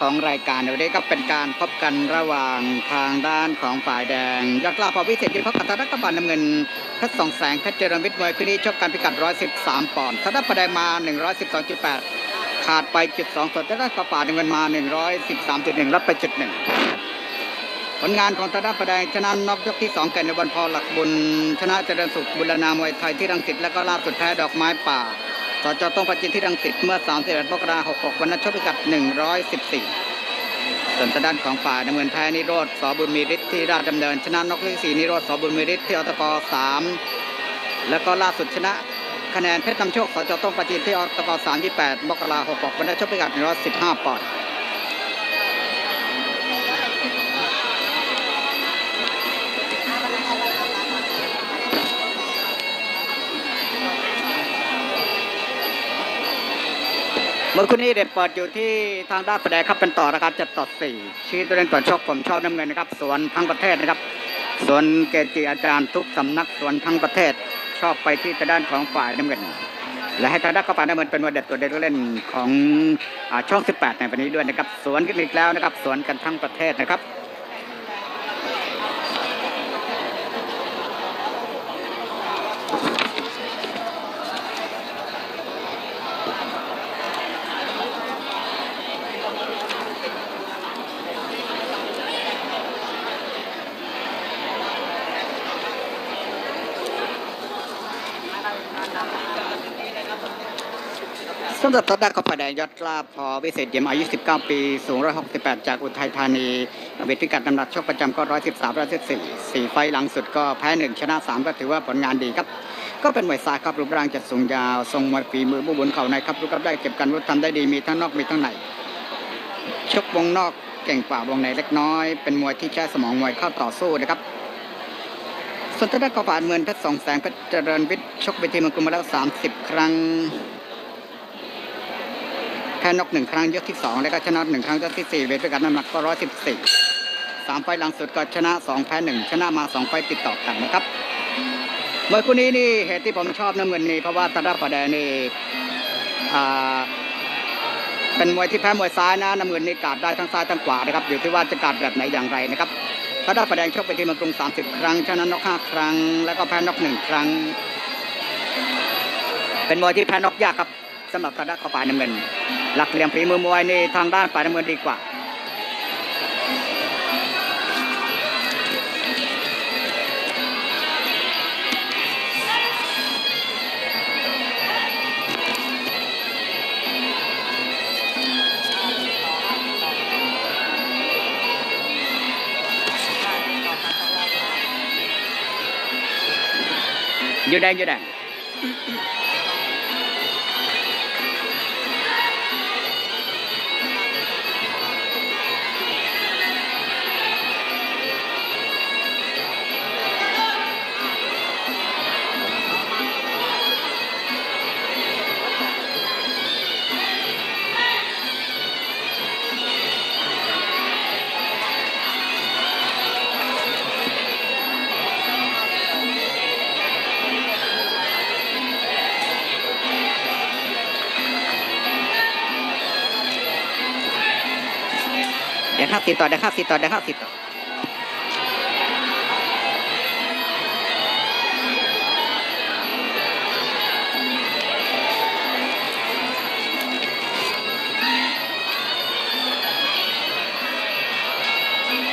ของรายการวันนี้ก็เป็นการพบกันระหว่างทางด้านของฝ่ายแดงยอดกล้าพอวิเศษที่พบกับทางรัฐบาลน้ำเงินเพชรสองแสงเพชรเจริญวิทย์มวยคืนนี้ชกกันพิกัด 113 ปอนด์ทางด้านประแดงมา 112.8 ขาดไปจุดสองส่วนทางด้านกระป่าน้ำเงินมา 113.1รับไปจุดหนึ่งผลงานของทางด้านประแดงชนะน็อกยกที่สองแก่ในวันพอหลักบุญชนะเจริญสุขบุรณามวยไทยที่รังสิตและก็ล่าสุดแพ้ดอกไม้ป่า สจต้องประจินที่รังสิตเมื่อ 31มกราคม66วันนั้นชกพิกัด 114 ส่วนทางด้านของฝ่ายน้ำเงินแพ้นิโรธสบุญมีฤทธิ์ที่ราชดำเนิน ชนะนกที่สี่นิโรธสบุญมีฤทธิ์ที่อตกสามแล้วก็ล่าสุดชนะคะแนนเพชรนำโชคสจต้องประจินที่อตกสามยี่แปดมกราคม66วันนั้นชกพิกัด 115ปอนด์ เมื่อคืนนี้เด็ดเปิดอยู่ที่ทางด้านแสดงครับเป็นต่อนะครับจะต่อสี่ชี้ตัวเล่นเปิดชกผมชอบน้ำเงินนะครับสวนทั้งประเทศนะครับสวนเกจิอาจารย์ทุกสำนักสวนทั้งประเทศชอบไปที่ทางด้านของฝ่ายน้ำเงินและให้ทางด้านเข้าไปน้ำเงินเป็นวันเด็ดตัวเด็ดตัวเล่นของอช่อง 18 ในวันนี้ด้วยนะครับสวนกันอีกแล้วนะครับสวนกันทั้งประเทศนะครับ สำหรับทางด้านข้าพแดงยอดกล้าพอวิเศษเยี่ยมอายุ 19 ปี สูง 168 จากอุทัยธานีเวทพิกัดน้ำหนักชกประจำก็ 113 114 4 ไฟหลังสุดก็แพ้ 1 ชนะ 3 ก็ถือว่าผลงานดีครับ ก็เป็นมวยซ้ายครับรูปร่างจัดสูงยาว ทรงมวยฝีมือบุบุญเข่าในครับรูปรับได้เก็บกันวุฒิทำได้ดีมีทั้งนอกมีทั้งในชกวงนอกเก่งกว่าวงในเล็กน้อย เป็นมวยที่ใช้สมองมวยเข้าต่อสู้นะครับส่วนทางด้านกฝ่ายเมืองเพชรสองแสงเพชรเจริญวิทย์ชกเวทีเมืองกรุงมาแล้ว 30 ครั้ง แพ้นกหนึ่งครั้งยกที่สองแล้วก็ชนะหนึ่งครั้งยกที่สี่เวทพิกัดน้ำหนักก็ร้อยสิบสี่สามไฟล์หลังสุดก็ชนะสองแพ้หนึ่งชนะมาสองไฟล์ติดต่อกันนะครับมวยคู่นี้นี่เหตุที่ผมชอบน้ำเงินนี่เพราะว่าตาดาปะแดงนี่อ่าเป็นมวยที่แพ้มวยซ้ายนะน้ำเงินนี่กาดได้ทั้งซ้ายทั้งขวานะครับอยู่ที่ว่าจะกาดแบบไหนอย่างไรนะครับตาดาปะแดงชกไปที่มืองกรุง 30 ครั้ง ชนะนกห้าครั้ง แล้วก็แพ้นกหนึ่งครั้ง เป็นมวยที่แพ้นกยากครับสำหรับทาดานของฝ่ายน้ำเงิน หลักเหลี่ยมฝีมือมวยนี่ทางด้านฝ่ายน้ำเงินดีกว่าอยู่แด สิต่อเดี๋ยวข้าสิต่อเดี๋ยวข้าสิต่อ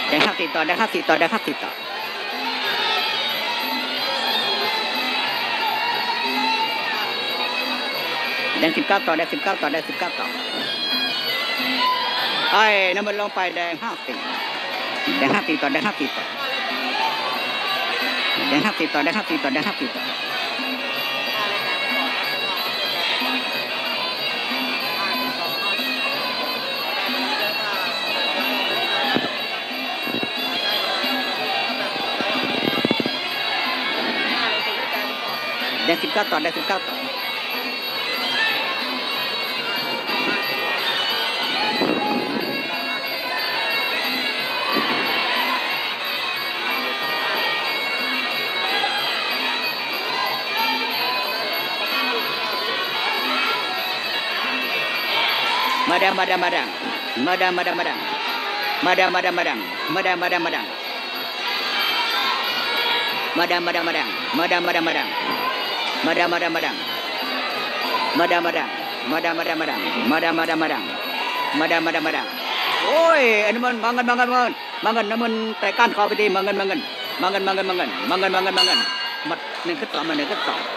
เดี๋ยวข้าสิต่อเดี๋ยวข้าสิต่อเดี๋ยวข้าสิต่อเดี๋ยวสิบเก้าต่อเดี๋ยวสิบเก้าต่อเดี๋ยวสิบเก้าต่อ ไอ้น้ำมันลงไปแดงห้าสิบแดงห้าสิบต่อแดงห้าสิบต่อแดงห้าสิบต่อแดงห้าสิบต่อแดงห้าสิบต่อแดงสิบเก้าต่อแดงสิบเก้าต่อ Madam, madam, madam. Madam, madam, madam. Madam, madam, madam. Madam, madam, madam. Madam, madam, madam. Madam, madam, madam. Madam, madam, madam. Madam, madam. Madam, madam, madam. Madam, madam, madam. Madam, madam, madam. Oi, naman, mangan, mangan, mangan. Mangan namun tekan kau beti mangan, mangan. Mangan, mangan, mangan. Mangan, mangan, mangan. Mat, nengket tau, nengket tau.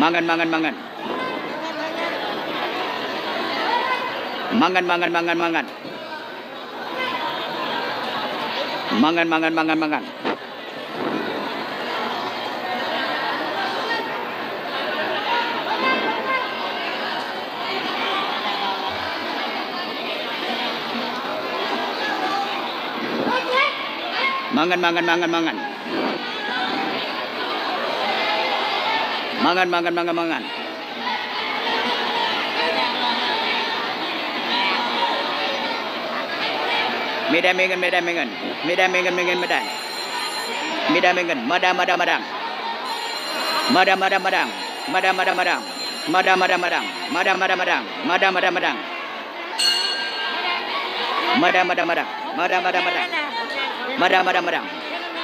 Mangan, mangan, mangan. Mangan, mangan, mangan, mangan. Mangan, mangan, mangan, mangan. Mangan, mangan, mangan, mangan. ด้ไม่เงินมาดามมาดามมาดามมาดามมาดามมาดามมาดาม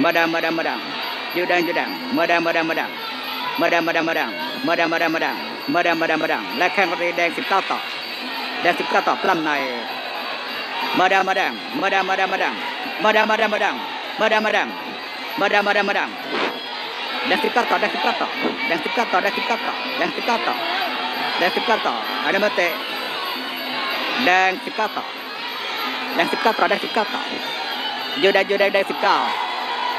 madam madam madam judang judang madam madam madam madam madam madam madam madam madam madam madam madam และแข่งรีแดง 19 ต่อแดง 19 ต่อปล้ำในมาดามมาดามมาดามมาดามมาดามมาดามมาดามมาดามมาดามมาดามมาดามมาดามมาดามแดง 19 ต่อแดง 19 ต่อแดง 19 ต่อแดง 19 ต่อแดง 19 ต่อแดง 19 ต่ออันนี้มาเตะแดง 19 ต่อแดง 19 judang 19 ต่อยูแดงยูแดงแดง 19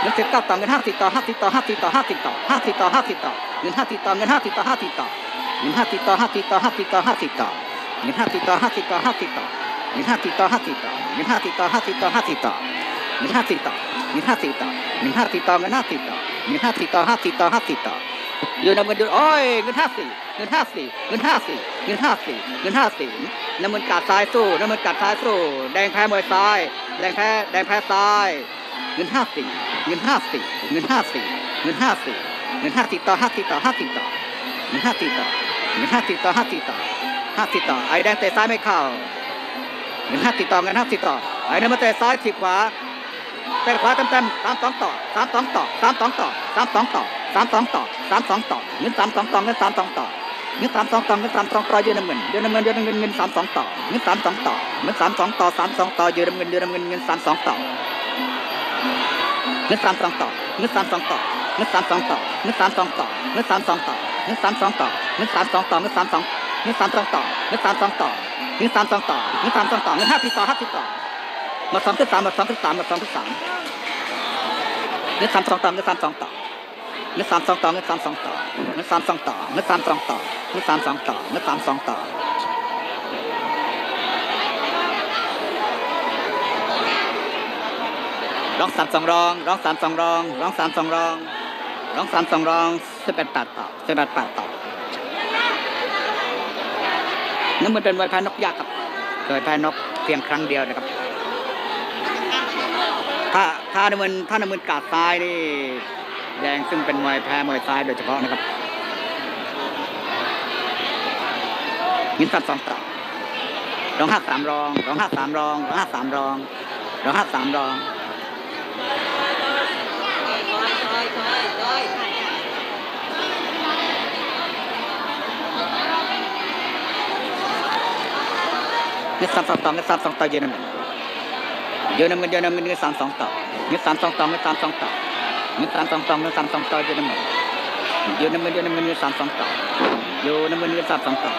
เงินสิบเก้าต่อเงินห้าสิบต่อห้าสิบต่อห้าสิบต่อห้าสิบต่อห้าสิบต่อห้าสิบต่อเงินห้าสิบต่อเงินห้าสิบต่อห้าสิบต่อเงินห้าสิบต่อห้าสิบต่อห้าสิบต่อห้าสิบต่อเงินห้าสิบต่อห้าสิบต่อห้าสิบต่อเงินห้าสิบต่อห้าสิบต่อเงินห้าสิบต่อห้าสิบต่อห้าสิบต่อเงินห้าสิบต่อเงินห้าสิบต่อเงินห้าสิบต่อเงินห้าสิบต่อเงินห้าสิบต่อห้าสิบต่อห้าสิบต่อเดือนนำเงินดือโอ้ยเงินห้าสี่เงินห้าสี่เงินห้าสี่เงินห้าสี่เงินห้าสี่น้ำมันกัดซ้ายสู้น้ำมันกัดซ้ายสู้แดงแพ้มวยซ้ายแดงแพ้แดงแพ้ซ้าย เงินห้าสี่เงินห้าสี่เงินห้าสี่เงินห้าสี่เงินห้าสิบต่อห้าสิบต่อห้าสิบต่อเงินห้าสิบต่อเงินห้าสิบต่อห้าสิบต่อห้าสิบต่อไอ้แดงเตะซ้ายไม่เข้าเงินห้าติดต่อเงินห้าติดต่อไอ้นั่นมาเตะซ้ายถีบขวาเตะขวาเต็มเต็มสามสองต่อสามสองต่อสามสองต่อสามสองต่อสามสองต่อสามสองต่อเงินสามสองต่อเงินสามสองต่อเงินสามสองต่อเงินสามสองต่อยืนน้ำเงินยืนน้ำเงินยืนน้ำเงินเงินสามสองต่อเงินสามสองต่อเงินสามสองต่อสามสองต่อยืนน้ำเงินยืนน้ำเงินเงินสามสองต่อ เงินสามสองต่อเงินสามสองต่อเงินสามสองต่อเงินสามสองต่อเงินสามสองต่อเงินสามสองต่อเงินสามสองต่อเงินสามสองเงินสามสองต่อเงินสามสองต่อเงินสามสองต่อเงินสามสองต่อเงินห้าสิบต่อห้าสิบต่อหมดสองขึ้นสามหมดสองขึ้นสามหมดสองขึ้นสามเงินสามสองต่อเงินสามสองต่อเงินสามสองต่อเงินสามสองต่อเงินสามสองต่อเงินสามสองต่อเงินสามสองต่อเงินสามสองต่อ ร้องสามสองร้องร้องสามสองร้องร้องสามสองร้องร้องสามสองร้องสิบแปดแปดต่อสิบแปดแปดต่อนั่นมันเป็นไวพายนกยักษ์ครับเคยพายนกเพียงครั้งเดียวนะครับ ถ้าถ้าในมันถ้าในมันกาดทรายนี่แดงซึ่งเป็นมวยแพ้มวยซ้ายโดยเฉพาะนะครับยินสามสองต่อร้องห้าสามรองร้องห้าสามรองร้องห้าสามรองร้องห้าสามรอง เงินสามสองต่อเงินสามสองต่อเยอรมันเยอรมันเยอรมันเงินสามสองต่อเงินสามสองต่อเงินสามสองต่อเงินสามสองต่อเงินสามสองต่อเยอรมันเยอรมันเยอรมันเงินสามสองต่อเยอรมันเงินสามสองต่อ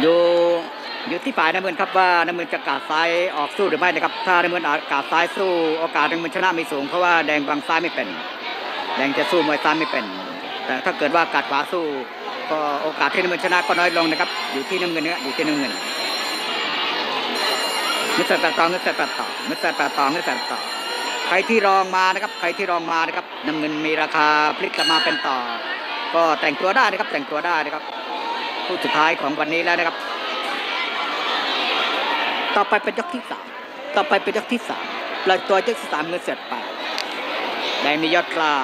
อยู่ อยู่ที่ฝ่ายน้ำเงินครับว่าน้ำเงินจะกาดซ้ายออกสู้หรือไม่นะครับ ถ้าน้ำเงินกาดซ้ายสู้โอกาสน้ำเงินชนะมีสูง เพราะว่าแดงบังซ้ายไม่เป็น แดงจะสู้มวยซ้ายไม่เป็น แต่ถ้าเกิดว่ากาดขวาสู้ ก็โอกาสที่น้ำเงินชนะก็น้อยลงนะครับ อยู่ที่น้ำเงินนะอยู่ที่น้ำเงินมิสเตอร์แปดต่อมิสเตอร์แปดต่อมิสเตอร์แปดต่อมิสเตอร์แปดต่อใครที่รองมานะครับ ใครที่รองมานะครับน้ำเงินมีราคาพลิกกลับมาเป็นต่อ ก็แต่งตัวได้นะครับแต่งตัวได้นะครับคู่สุดท้ายของวันนี้แล้วนะครับ ต่อไปเป็นยกที่สามต่อไปเป็นยกที่สามปล่อยตัวยกที่สามเงินเสร็จไปแดงนี่ยอดกล้า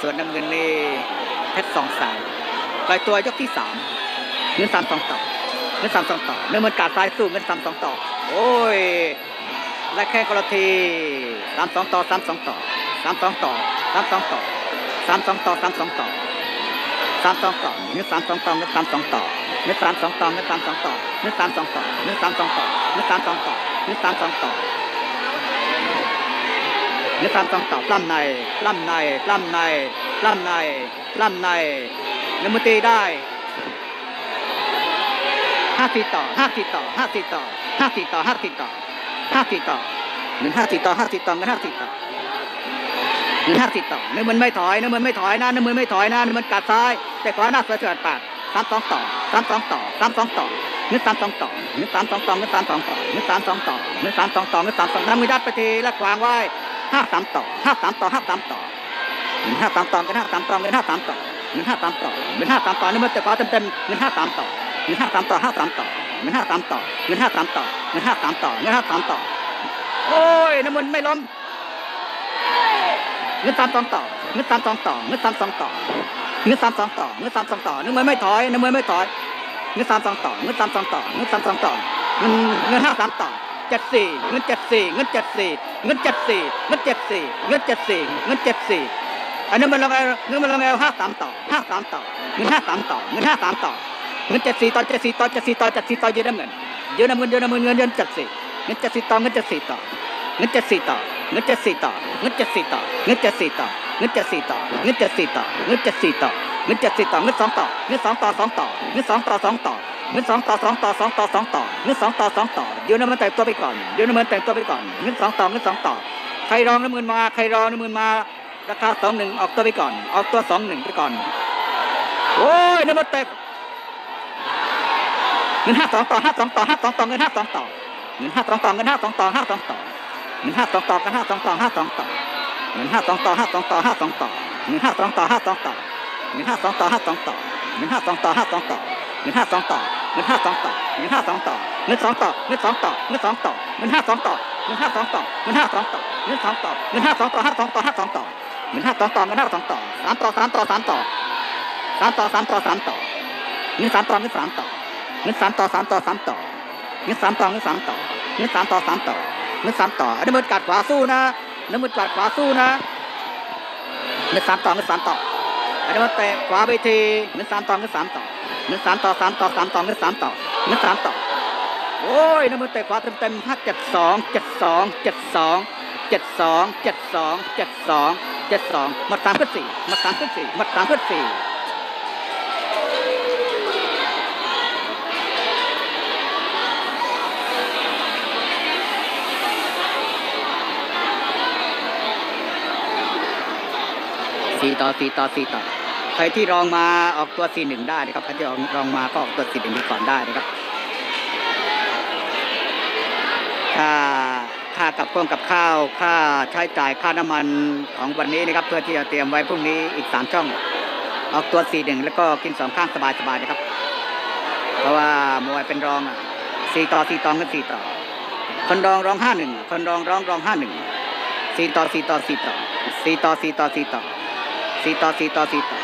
ส่วนน้ำเงินนี่เพชรสองสายปล่อยตัวยกที่สามเงินสามสองต่อเงินสามสองต่อเนื่อมันกาดซ้ายสู้เงินสามสองต่อโอ้ยและแค่กรทีสามสองต่อสามสองต่อสามสองต่อสามสองต่อสามสองต่อสามสองต่อ สามสองต่อเงินสามสองต่อเงินสามสองต่อเงินสามสองต่อเงินสามสองต่อเงินสามสองต่อเงินสามสองต่อเงินสามสองต่อเงินสามสองต่อเงินสามสองต่อปล้ำในปล้ำในปล้ำในปล้ำในปล้ำในเงินมือตีได้ห้าสี่ต่อห้าสี่ต่อห้าสี่ต่อห้าสี่ต่อห้าสี่ต่อห้าสี่ต่อหนึ่งห้าสี่ต่อห้าสี่ต่อเงินห้าสี่ต่อ หน้าสี่ต่อเนื้อมันไม่ถอยเนื้อมันไม่ถอยนะเนื้อมันไม่ถอยนะเนื้อมันกัดซ้าย แต่ขวาหน้าเสือเสือแปดสามสองต่อสามสองต่อสามสองต่อเงินสามสองต่อเงินสามสองต่อเงินสามสองต่อเงินสามสองต่อเงินสามสองต่อเงินสามสองน้ำมือยัดไปทีแล้ววางไว้ห้าสามต่อห้าสามต่อห้าสามต่อเนห้าสามต่อเงินห้าสามต่อเงินห้าสามต่อเงินห้าสามต่อเงินห้าสามต่อนี่มันแต่ขวาเต็มเต็มๆเงินห้าสามต่อเงินห้าสามต่อห้าสามต่อเงินห้าสามต่อเงินห้าสามต่อเงินห้าสามต่อเงินห้าสามต่อโอ้ยน้ำมันไม่ล้ม เงินสามสองต่อเงินสามสองต่อเงินสามสองต่อเงินสามสองต่อเงินสามสองต่อน้ำมันไม่ถอยน้ำมันไม่ถอยเงินสามสองต่อเงินสามสองต่อเงินสามสองต่อเงินเงินห้าสามต่อเจ็ดสี่เงินเจ็ดสี่เงินเจ็ดสี่เงินเจ็ดสี่เงินเจ็ดสี่เงินเจ็ดสี่เงินเจ็ดสี่อันนี้มันลงเอาเงินมันลงเอาห้าสามต่อห้าสามต่อเงินห้าสามต่อเงินห้าสามต่อเงินเจ็ดสี่ต่อเจ็ดสี่ต่อเจ็ดสี่ต่อเจ็ดสี่ต่อเยอะน้ำเงินเยอะน้ำเงินเยอะน้ำเงินเงินเงินเจ็ดสี่เงินเจ็ดสี่ต่อเงินเจ็ดสี่ต่อเงินเจ็ดสี่ต่อ เงินเจ็ดสี่ต่อเงินเจ็ดสี่ต่อเงินเจ็ดสี่ต่อเงินเจ็ดสี่ต่อเงินเจ็ดสี่ต่อเงินเจ็ดสี่ต่อเงินเจ็ดสี่ต่อเงินสองต่อเงินสองต่อสองต่อเงินสองต่อสองต่อเงินสองต่อสองต่อสองต่อสองต่อเงินสองต่อสองต่อเดี๋ยวน้ำมันแต่งตัวไปก่อนเดี๋ยวน้ำมันแต่งตัวไปก่อนเงินสองต่อเงินสองต่อใครรองน้ำมันมาใครรอน้ำมันมาราคาสองหนึ่งออกตัวไปก่อน ออกตัวสองหนึ่งไปก่อนโอ้ยน้ำมันแตกเงินห้าสองต่อห้าสองต่อห้าสองต่อเงินห้าสองต่อเงินห้าสองต่อเงินห้าสองต่อห้าสองต่อ เงินห้าสองต่อกันห้าสองต่อห้าสองต่อเงินห้าสองต่อห้าสองต่อห้าสองต่อเงินห้าสองต่อห้าสองต่อเงินห้าสองต่อห้าสองต่อเงินห้าสองต่อห้าสองต่อเงินห้าสองต่อเงินห้าสองต่อเงินห้าสองต่อเงินสองต่อเงินสองต่อเงินสองต่อเงินห้าสองต่อเงินห้าสองต่อเงินห้าสองต่อเงินสองต่อเงินห้าสองต่อห้าสองต่อห้าสองต่อเงินห้าสองต่อเงินห้าสองต่อสามต่อสามต่อสามต่อสามต่อสามต่อสามต่อเงินสามต่อเงินสามต่อเงินสามต่อสามต่อสามต่อเงินสามต่อเงินสามต่อเงินสามต่อสามต่อ เงินสามต่อนนี้มันกัดขวาสู้นะนนี้มันกัดขวาสู้นะเงินสามต่อเงินสามต่ออันนี้มันเตะขวาไปทีเงินสามต่อเงินสามต่อเงินสามต่อสามต่อสามต่อเงินสามต่อเงินสามต่อโอ้ยนี่มันเตะขวาเต็มเต็มห้าเจ็ดสองเจ็ดสองเจ็ดสองเจ็ดสองเจ็ดสองเจ็ดสองเจ็ดสองมาสามขึ้นสี่มาสามขึ้นสี่มาสามขึ้นสี่ สี่ต่อสี่ต่อสี่ต่อใครที่รองมาออกตัวสี่หนึ่งได้นะครับใครที่รองรองมาก็ออกตัวสี่หนึ่งก่อนได้นะครับค่าค่ากับข้องกับข้าวค่าใช้จ่ายค่าน้ำมันของวันนี้นะครับ เพื่อที่จะเตรียมไว้พรุ่งนี้อีกสามช่อง ออกตัวสี่หนึ่งแล้วก็กินสองข้างสบายๆนะครับ เพราะว่ามวยเป็นรองสี่ต่อสี่ต่อกันสี่ต่อคนรองร้องห้าหนึ่งคนรองร้องรองห้าหนึ่งสี่ต่อสี่ต่อสี่ต่อสี่ต่อสี่ต่อสี่ต่อ สี่ต่อสี่ต่อสี่ต่อ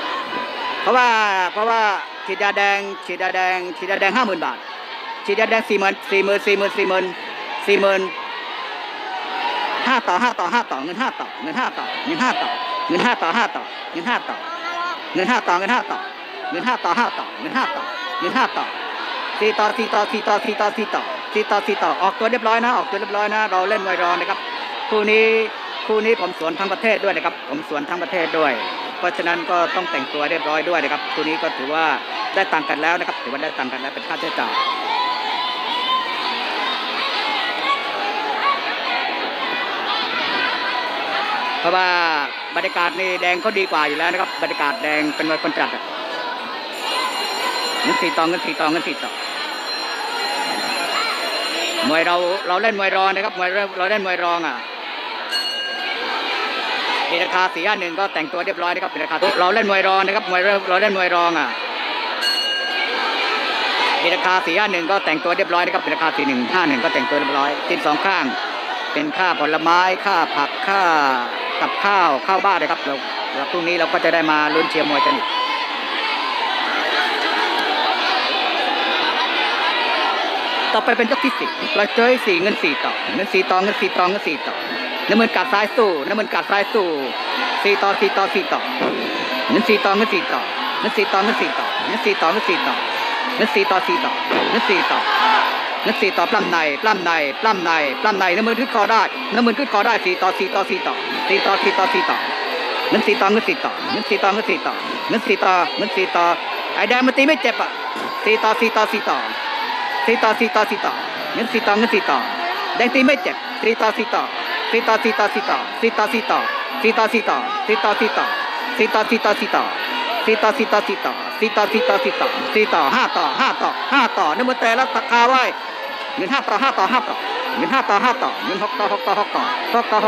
เพราะว่าเพราะว่าฉีดยาแดงฉีดยาแดงฉีดยาแดงห้าหมื่นบาทฉีดยาแดงสี่หมื่นสี่หมื่นสี่หมื่นสี่หมื่นสี่หมื่นห้าต่อห้าต่อห้าต่อเงินห้าต่อเงินห้าต่อเงินห้าต่อเงินห้าต่อห้าต่อเงินห้าต่อเงินห้าต่อเงินห้าต่อเงินห้าต่อห้าต่อเงินห้าต่อเงินห้าต่อสี่ต่อสี่ต่อสี่ต่อสี่ต่อสี่ต่อสี่ต่อสี่ต่อออกตัวเรียบร้อยนะ ออกตัวเรียบร้อยนะ เราเล่นไวรอนะครับคู่นี้คู่นี้ผมสวนทั้งประเทศด้วยนะครับ ผมสวนทั้งประเทศด้วย เพราะฉะนั้นก็ต้องแต่งตัวเรียบร้อยด้วยนะครับคู่นี้ก็ถือว่าได้ตังกันแล้วนะครับ ถือว่าได้ตังกันแล้วเป็นค่าใช้จ่ายเพราะว่าบรรยากาศนี่แดงเขาดีกว่าอยู่แล้วนะครับบรรยากาศแดงเป็นวันคนจัดอะเงินสี่ตองเงินสี่ตองเงินสี่ตองมวยเราเราเล่นมวยรองนะครับมวยเราเราเล่นมวยรองอะีราคาสี่ห้าหนึ่งก็แต่งตัวเรียบร้อยนะครับมีราคาเราเล่นมวยรองนะครับมวยเราเล่นมวยรองอะมีราคาสี่ห้าหนึ่งก็แต่งตัวเรียบร้อยนะครับมีราคาสี่หนึ่งห้าหนึ่งก็แต่งตัวเรียบร้อยกินสองข้าง เป็นค่าผลไม้ค่าผักค่ากับข้าวข้าวบ้านนะครับเราเราพรุ่งนี้เราก็จะได้มาลุ้นเชียร์มวยกันอีกต่อไปเป็นยกที่สี่เราเจอสี่เงินสี่ต่อเงินสี่ต่อเงินสี่ต่อเงินสี่ต่อ น้ำมันกัดซ้ายสู้น้ำมันกัดซ้ายสู้สี่ต่อสี่ต่อสี่ต่อเงินสี่ต่อเงินสี่ต่อเงินสี่ต่อเงินสี่ต่อเงินสี่ต่อเงินสี่ต่อเงินสี่ต่อสี่ต่อเงินสี่ต่อเงินสี่ต่อปล้ำในปล้ำในปล้ำในปล้ำในน้ำมันขึ้นคอได้น้ำมันขึ้นคอได้สี่ต่อสี่ต่อสี่ต่อสี่ต่อสี่ต่อสี่ต่อเงินสี่ต่อเงินสี่ต่อเงินสี่ต่อเงินสี่ต่อเงินสี่ต่อเงินสี่ต่อไอ้แดงมันตีไม่เจ็บอะสี่ต่อสี่ต่อสี่ต่อสี่ต่อสี่ต่อสี่ต่อเงินสี่ต่อเงินสี่ต่อแดงตีไม่เจ็บสี่ต่อสี่ต่อ สี่ต่อสี่ต่อสี่ต่อสี่ต่อสี่ต่อสี่ต่อสี่ต่อสี่ต่อสี่ต่อสี่ต่อสี่ต่อสี่ต่อสี่ต่อสี่ต่อสี่ต่อสี่ต่อสี่ต่อสี่ต่อสี่ต่อห้าต่อห้าต่อห้าต่อนี่มันแต่ละตะคาไว้เงินห้าต่อห้าต่อห้าต่อเงินห้าต่อห้าต่อเงินหกต่อหกต่อหกต่อหกต่อ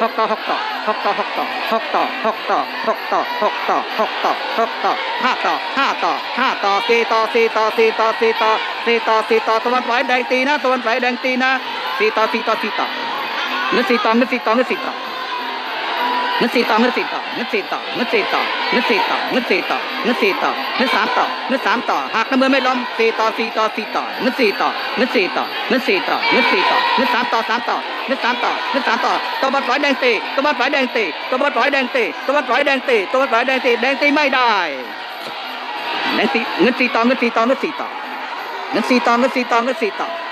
หกต่อหกต่อหกต่อหกต่อหกต่อหกต่อหกต่อหกต่อหกต่อหกต่อหกต่อห้าต่อห้าต่อห้าต่อสี่ต่อสี่ต่อสี่ต่อสี่ต่อสี่ต่อสี่ต่อตะวันไหวแดงตีนะตะวันไหวแดงตีนะสี่ต่อสี่ต่อสี่ต่อ เงินสี่ต่อเงินสี่ต่อเงินสี่ต่อเงินสี่ต่อเงินสี่ต่อเงินสี่ต่อเงินสี่ต่อเงินสี่ต่อเงินสี่ต่อเงินสี่ต่อเงินสามต่อเงินสามต่อหากน้ำมือไม่ล้มสี่ต่อสี่ต่อสี่ต่อเงินสี่ต่อเงินสี่ต่อเงินสี่ต่อเงินสี่ต่อเงินสามต่อสามต่อเงินสามต่อเงินสามต่อตัวบัตรฝอยแดงตีตัวบัตรฝอยแดงตีตัวบัตรฝอยแดงตีตัวบัตรฝอยแดงตีตัวบัตรฝอยแดงตีแดงตีไม่ได้แดงตีเงินสี่ต่อเงินสี่ต่อเงินสี่ต่อเงินสี่ต่อเงินสี่ต่อเงินสี่ต่อ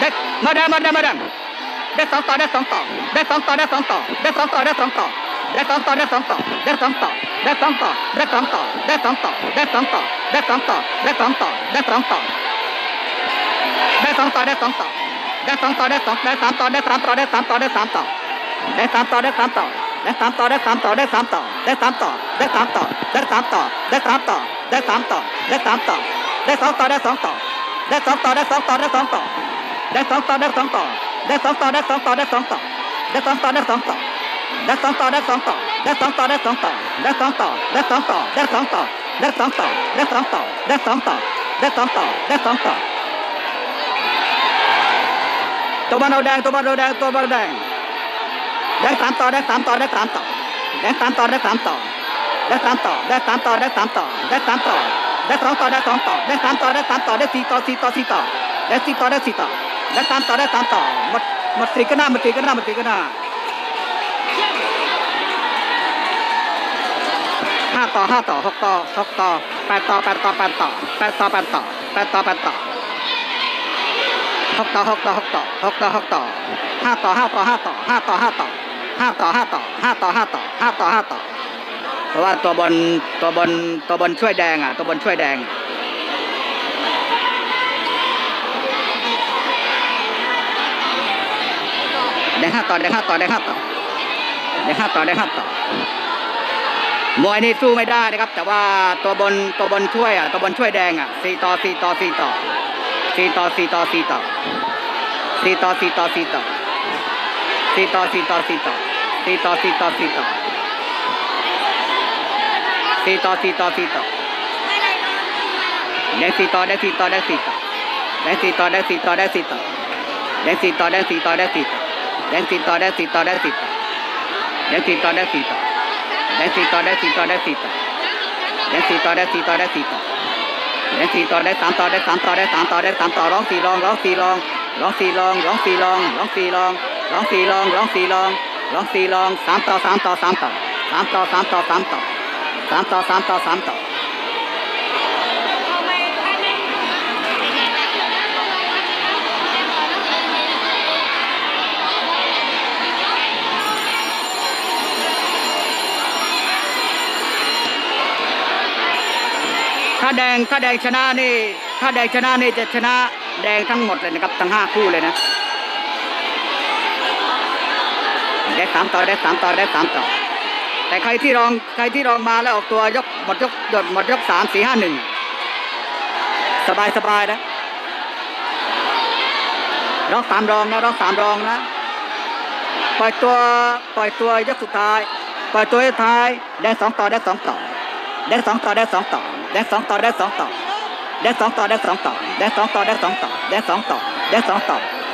ได้มาดังมาดังมาดังได้สองต่อได้สองต่อได้สองต่อได้สองต่อได้สองต่อได้สองต่อได้สองต่อได้สองต่อได้สองต่อได้สองต่อได้สองต่อได้สองต่อได้สองต่อได้สองต่อได้สองต่อได้สองต่อได้สองต่อได้สองต่อได้สองต่อได้สองได้สามต่อได้สามต่อได้สามต่อได้สามต่อได้สามต่อได้สามต่อได้สามต่อได้สามต่อได้สามต่อได้สามต่อได้สามต่อได้สามต่อได้สามต่อได้สามต่อได้สามต่อได้สองต่อได้สองต่อได้สองต่อได้สองต่อได้สองต่อ ได้สองต่อได้สองต่อได้สองต่อได้สองต่อได้สองต่อได้สองต่อได้สองต่อได้สองต่อได้สองต่อได้สองต่อได้สองต่อได้สองต่อได้สองต่อได้สองต่อได้สองต่อได้สองต่อได้สองต่อได้สองต่อแดกสองต่อตัวบอลเราแดงตัวบอลเราแดงตัวบอลเราแดงแดกสามต่อแดกสามต่อแดกสามต่อแดกสามต่อแดกสามต่อแดกสามต่อแดกสามต่อแดกสามต่อแดกสามต่อแดกสองต่อแดกสองต่อแดกสามต่อแดกสามต่อแดกสี่ต่อสี่ต่อสี่ต่อแดกสี่ต่อแดกสี่ต่อ และตามต่อได้ตามต่อมามาตีก็น่น้ามาตีก็น่น้ามาตีก็น่าห้าต่อห้าต่อหกต่อหกต่อแปดต่อแปดต่อแปดต่อแปดต่อแปดต่อแปดต่อแปดต่อหกต่อหกต่อหกต่อหกต่อหกต่อห้าต่อห้าต่อห้าต่อห้าต่อห้าต่อห้าต่อห้าต่อห้าต่อห้าต่อห้าต่อห้าต่อเพราะว่าตัวบอลตัวบอลตัวบอลช่วยแดงอะตัวบอลช่วยแดง ได้ห้าต่อได้ห้าต่อได้ห้าต่อได้ห้าต่อได้ห้าต่อมวยนี่สู้ไม่ได้นะครับ แต่ว่าตัวบนตัวบนช่วยอะตัวบนช่วยแดงอะสี่ต่อสี่ต่อสี่ต่อสี่ต่อสี่ต่อสี่ต่อสี่ต่อสี่ต่อสี่ต่อสี่ต่อสี่ต่อสี่ต่อสี่ต่อสี่ต่อสี่ต่อสี่ต่อสี่ต่อสี่ต่อได้สี่ต่อได้สี่ต่อได้สี่ต่อได้สี่ต่อได้สี่ต่อได้สี่ต่อได้สี่ต่อได้สี่ต่อได้สี่ต่อ แดงสีต่อแดงสีต่อแดงสีต่อแดงสีต่อแดงสีต่อแดงสีต่อแดงสีต่อแดงสีต่อแดงสีต่อแดงสีต่อแดงสีต่อแดงสีต่อแดงสามต่อแดงสามต่อแดงสามต่อแดงสามต่อร้องสี่รองร้องสี่รองร้องสี่รองร้องสี่รองร้องสี่รองร้องสี่รองร้องสี่รองร้องสี่รองสามต่อสามต่อสามต่อสามต่อสามต่อสามต่อสามต่อสามต่อสามต่อ ถ้าแดงถ้าแดงชนะนี่ ถ้าแดงชนะนี่จะชนะแดงทั้งหมดเลยนะครับทั้งห้าคู่เลยนะได้สามต่อได้สามต่อได้สามต่อ แต่ใครที่รองใครที่รองมาแล้วออกตัวยกหมดยกหยดหมดยกสามสี่ห้าหนึ่งสบายสบายนะรองสามรองนะรองสามรองนะปล่อยตัวปล่อยตัวยกสุดท้าย ปล่อยตัวท้ายแดงสองต่อได้สองต่อ แดกสองต่อแดกสองต่อแดกสองต่อแดกสองต่อแดกสองต่อแดกสองต่อแดกสองต่อแดกสองต่อแดกสองต่อ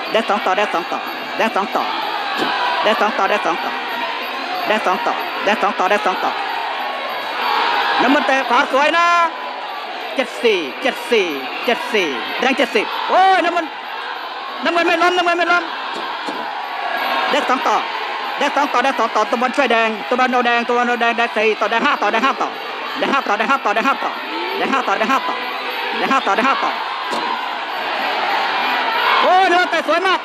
แดกสองต่อแดกสองต่อแดกสองต่อแดกสองต่อแดกสองต่อแดกสองต่อแดกสองต่อแดกสองต่อแดกสองต่อน้ำมันเตะขวาสวยนะเจ็ดสี่เจ็ดสี่เจ็ดสี่แดงเจ็ดสิบโอ้ยน้ำมันน้ำมันไม่ล้มน้ำมันไม่ล้มแดกสองต่อแดกสองต่อแดกสองต่อตัวันช่วยแดงตัวันโนแดงตัวันโนแดงแดกสี่ต่อแดงห้าต่อแดงห้าต่อ Det händer, det händer, det händer. Det händer, det händer. Det händer, det händer. โอ้เดือดแต่สวยมาก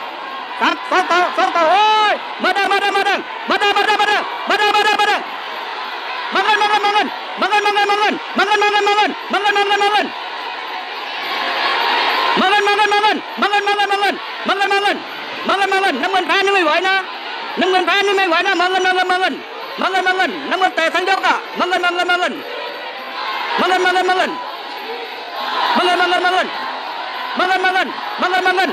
สามสองต่อสองต่อโอ้ยมาเดินมาเดินมาเดินมาเดินมาเดินมาเดินมาเดินมาเดินมาเดินมังเงินมังเงินมังเงินมังเงินมังเงินมังเงินมังเงินมังเงินมังเงินมังเงินมังเงินมังเงิน Mangan, mangan, mangan, mangan, mangan, mangan, mangan, mangan, mangan, mangan, năm ngân phá nó mới gọi nó, năm ngân phá nó mới gọi nó, mangan, mangan, mangan, mangan, mangan, năm ngân tè thắng dốc cả, mangan, mangan, mangan, Malan, malan, malan. Malan, malan, malan. Malan, malan, malan, malan.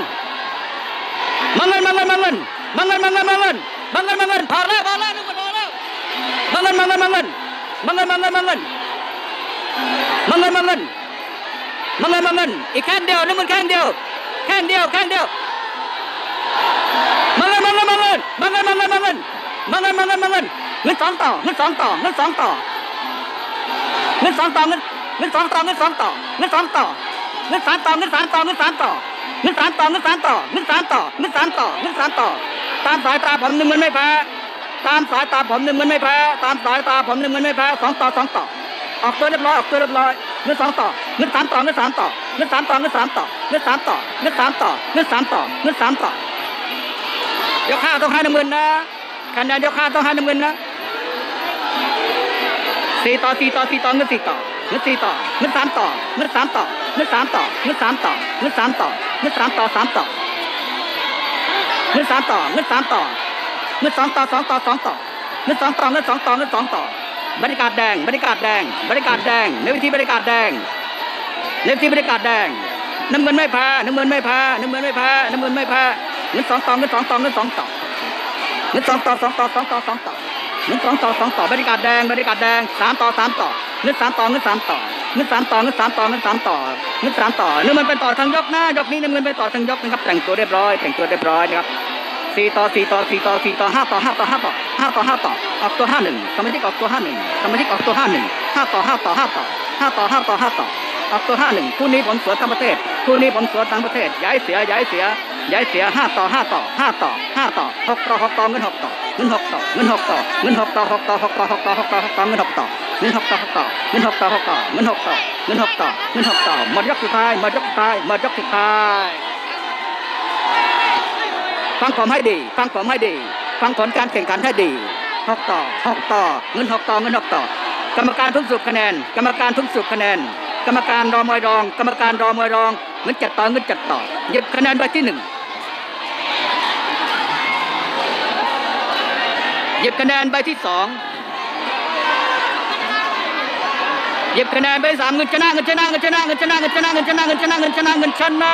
Malan, malan, malan. Malan, malan, malan. Malan, malan. Parla, parla, nukun, parla. Malan, malan, malan. Malan, malan, malan. Malan, malan. Malan, malan. Ikan dia, nukun kan dia. Kan dia, kan dia. Malan, malan, malan. Malan, malan, malan. Malan, malan, malan. Ng ึ t sáng tỏ, ng ึ t sáng tỏ, ng ึ t sáng tỏ. เงินสองต่อเงินเงินสองต่อเงินสองต่อเงินสองต่อเงินสามต่อเงินสามต่อเงินสามต่อเงินสามต่อเงินสามต่อเงินสามต่อเงินสามต่อเงินสามต่อ ตามสายตาผมหนึ่งมันไม่แพ้ตามสายตาผมหนึ่งมันไม่แพ้ตามสายตาผมหนึ่งมันไม่แพ้สองต่อสองต่อออกตัวเรียบร้อยออกตัวเรียบร้อยเงินสองต่อเงินสามต่อเงินสามต่อเงินสามต่อเงินสามต่อเงินสามต่อเงินสามต่อเงินสามต่อเงินสามต่อเดี๋ยวข้าต้องให้หน้ำเงินนะคะแนนเดี๋ยวข้าต้องให้หน้ำเงินนะ สี่ต่อสี่ต่อสี่ต่อเงินสี่ต่อเงินสี่ต่อเงินสามต่อเงินสามต่อเงินสามต่อเงินสามต่อเงินสามต่อเงินสามต่อสามต่อเงินสามต่อเงินสามต่อเงินสองต่อสองต่อสองต่อเงินสองต่อเงินสองต่อเงินสองต่อบรรยากาศแดงบรรยากาศแดงบรรยากาศแดงในวิธีบรรยากาศแดงในวิธีบรรยากาศแดงน้ำเงินไม่แพ้น้ำเงินไม่แพ้น้ำเงินไม่แพ้น้ำเงินไม่แพ้เงินสองต่อเงินสองต่อเงินสองต่อเงินสองต่อสองต่อสองต่อสองต่อ เงินสองต่อสองต่อบรรยากาศแดงบรรยากาศแดงสามต่อสามต่อเงินสามต่อเงินสามต่อเงินสามต่อเงินสามต่อเงินสามต่อเงินสามต่อน้ำเงินเป็นต่อทางยกหน้ายกนี้น้ำเงินเป็นต่อทางยกนะครับแต่งตัวเรียบร้อยแต่งตัวเรียบร้อยนะครับสี่ต่อสี่ต่อสี่ต่อสี่ต่อห้าต่อห้าต่อห้าต่อห้าต่อห้าต่อออกตัวห้าหนึ่งสมาชิกออกตัวห้าหนึ่งสมาชิกออกตัวห้าหนึ่งห้าต่อห้าต่อห้าต่อห้าต่อห้าต่อห้าต่อออกตัวห้าหนึ่งคู่นี้ผมสวนทั้งประเทศคู่นี้ผมสวนทั้งประเทศย้ายเสียย้ายเสีย ย้ายเสียห้าต่อห้าต่อห้าต่อห้าต่อหกต่อหกต่อเงินหกต่อเงินหกต่อเงินหกต่อเงินหกต่อหกต่อหกต่อหกต่อหกต่อหกต่อเงินหกต่อเงินหกต่อหกต่อเงินหกต่อหกต่อเงินหกต่อเงินหกต่อเงินหกต่อมดยกสุดท้ายมดยกสุดท้ายมดยกสุดท้ายฟังผมให้ดี ฟังผมให้ดี ฟังผลการแข่งขันให้ดีหกต่อหกต่อเงินหกต่อเงินหกต่อกรรมการเพิ่งสรุปคะแนน กรรมการเพิ่งสรุปคะแนน กรรมการรอมวยรอง กรรมการรอมวยรองเงินจัดต่อเงินจัดต่อหยิบคะแนนใบที่หนึ่ง หยิบคะแนนใบที่สองหยิบคะแนนใบที่สามเงินชนะเงินชนะเงินชนะเงินชนะเงินชนะเงินชนะเงินชนะเงินชนะเงินชนะ